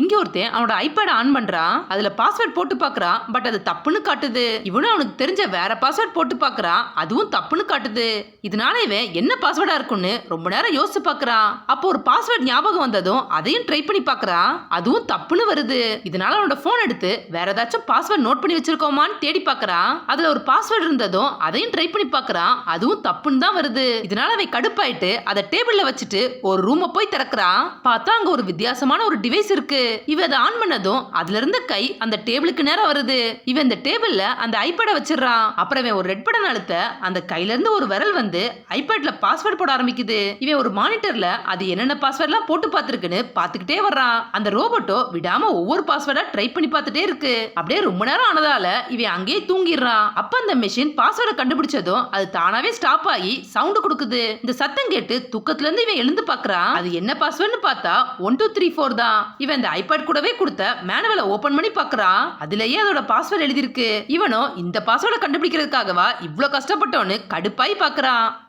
இங்க ஒருத்தன் அவனோட ஐபேட் ஆன் பண்றான் அதுல பாஸ்வேர்ட் போட்டு பார்க்குறான் பட் அது தப்புன்னு காட்டுது. இவனும் அவனுக்கு தெரிஞ்ச வேற பாஸ்வேர்ட் போட்டு பார்க்கறான் அதுவும் தப்புன்னு காட்டுது. இதனால இவன் என்ன பாஸ்வேர்டா இருக்கும்னு ரொம்ப நேரம் யோசிச்சு பார்க்கறான் அப்போ ஒரு பாஸ்வேர்ட் ஞாபகம் வந்ததும் அதையும் ட்ரை பண்ணி பார்க்குறான் அதுவும் தப்புன்னு வருது. இதனால அவனோட போன் எடுத்து வேற ஏதாச்சும் பாஸ்வேர்ட் நோட் பண்ணி வச்சிருக்கோமான்னு தேடி பார்க்குறான் அதுல ஒரு பாஸ்வேர்ட் இருந்ததும் அதையும் ட்ரை பண்ணி பார்க்குறான் அதுவும் தப்புன்னு தான் வருது. இதனால அவன் கடுப்பாயிட்டு அதை டேபிள்ல வச்சுட்டு ஒரு ரூமை போய் திறக்கிறான் பார்த்தா அங்க ஒரு வித்தியாசமான ஒரு டிவைஸ் இருக்கு. இவன் அதை ஆன் பண்ணதும் அதுல இருந்த கை அந்த டேபிளுக்கு நேரம் வருது. இவன் இந்த டேபிள்ல அந்த ஐபேடை வச்சிடறான். அப்புறம் இவன் ஒரு ரெட் பட்டன் அழுத்த அந்த கையில இருந்து ஒரு விரல் வந்து ஐபேட்ல பாஸ்வேர்ட் போட ஆரம்பிக்குது. இவன் ஒரு மானிட்டர்ல அது என்னென்ன பாஸ்வேர்ட்லாம் போட்டு பார்த்துருக்குன்னு பார்த்துக்கிட்டே வர்றான். அந்த ரோபோட்டோ விடாம ஒவ்வொரு பாஸ்வேர்டா ட்ரை பண்ணி பார்த்துட்டே இருக்கு. அப்படியே ரொம்ப நேரம் ஆனதால இவன் அங்கேயே தூங்கிடுறான். அப்ப அந்த மெஷின் பாஸ்வேர்டை கண்டுபிடிச்சதும் அது தானாவே ஸ்டாப் ஆகி சவுண்ட் கொடுக்குது. இந்த சத்தம் கேட்டு தூக்கத்துல இருந்து இவன் எழுந்து பாக்குறான் அது என்ன பாஸ்வேர்ட்னு பார்த்தா ஒன் டூ த்ரீ ஃபோர் தான். இவன் இந்த ஐபேட் கூடவே கொடுத்த மேனுவலை ஓபன் பண்ணி பாக்குறான் அதுலயே அதோட பாஸ்வேர்டு எழுதியிருக்கு. இவனும் இந்த பாஸ்வேர்டை கண்டுபிடிக்கிறதுக்காகவா இவ்வளவு கஷ்டப்பட்டவனு கடுப்பாய் பாக்குறான்